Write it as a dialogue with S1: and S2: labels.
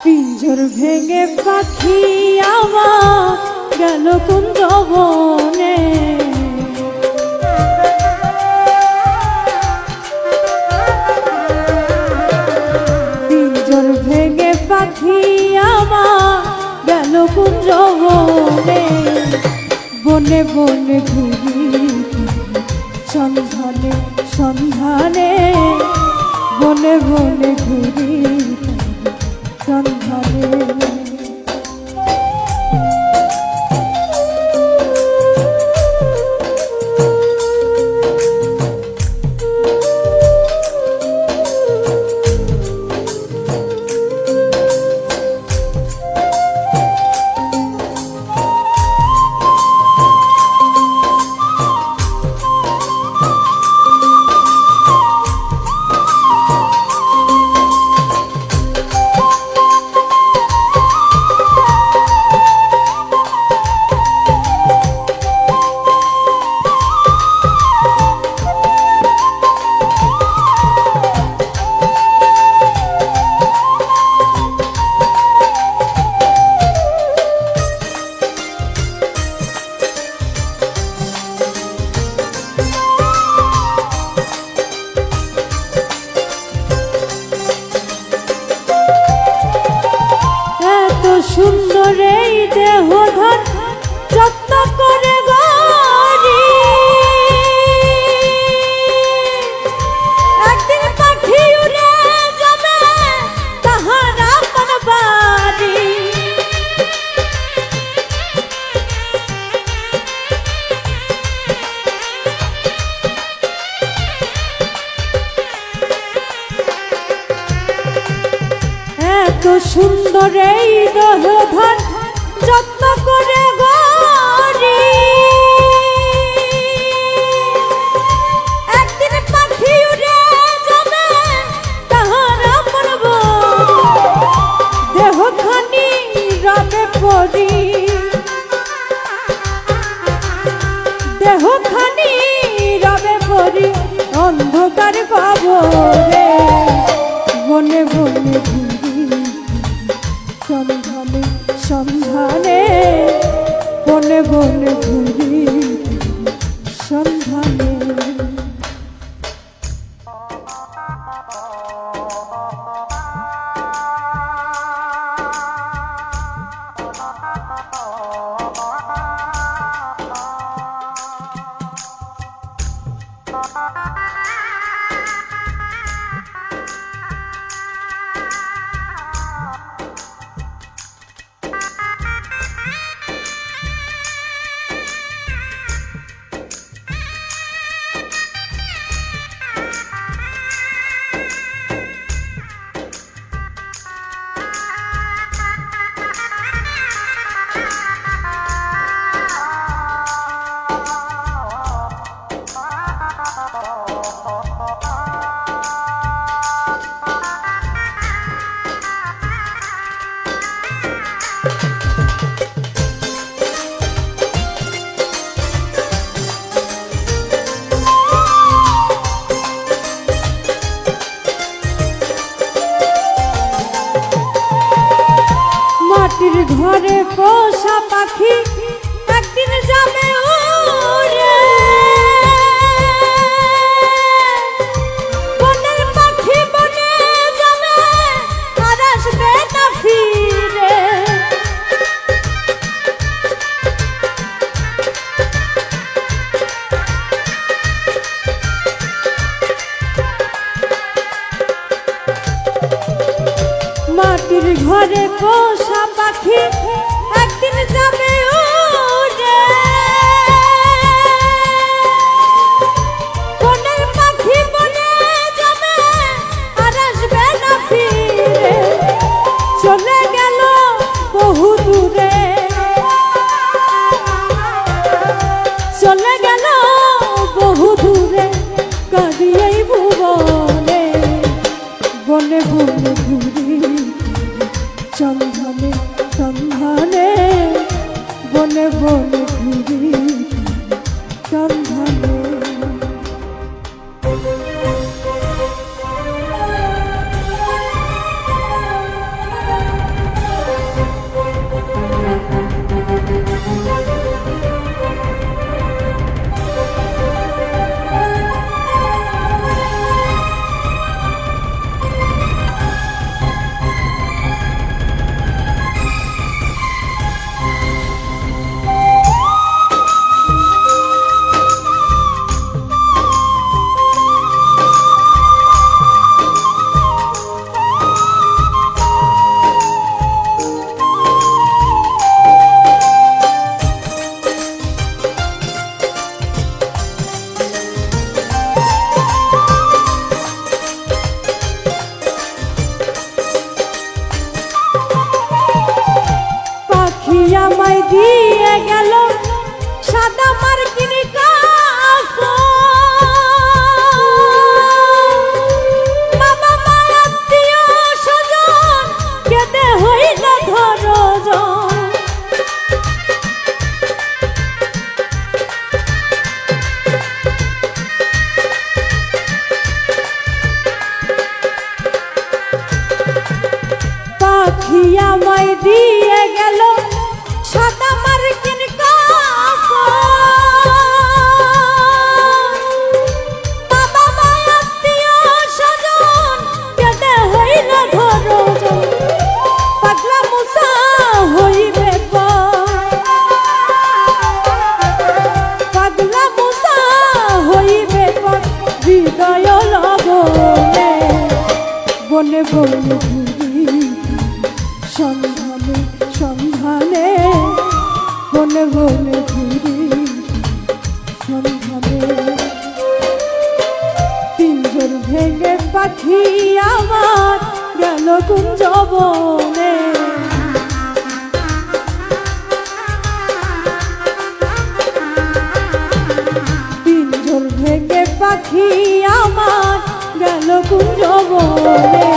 S1: পিঞ্জর ভেঙে পাখি আমার গেল কুঞ্জ বনে পিঞ্জর ভেঙে পাখি আমার গেল কুঞ্জ বনে বনে বনে ঘুরি সন্ধানে সন্ধানে, বনে বনে ঘুরি সুন্দর এই দহধন যত্ন করে Ha ha ha ha! ঘরে পোষা পাখি একদিন যাবে উড়ে বনের পাখি বনে যাবে, আর আসবে না ফিরে। মাটির ঘরে পোষা পাখি বনে ঘুরি আমায় দিয়ে গেল সাদা মার্কিন পাখি আমায় দিয়ে গেল সাদা মার্কিন বনে বনে ঘুরি সন্ধানে। পিঞ্জর ভেঙে পাখি আমার গেল কুঞ্জবনে পিঞ্জর ভেঙে পাখি আমার গেল কুঞ্জবনে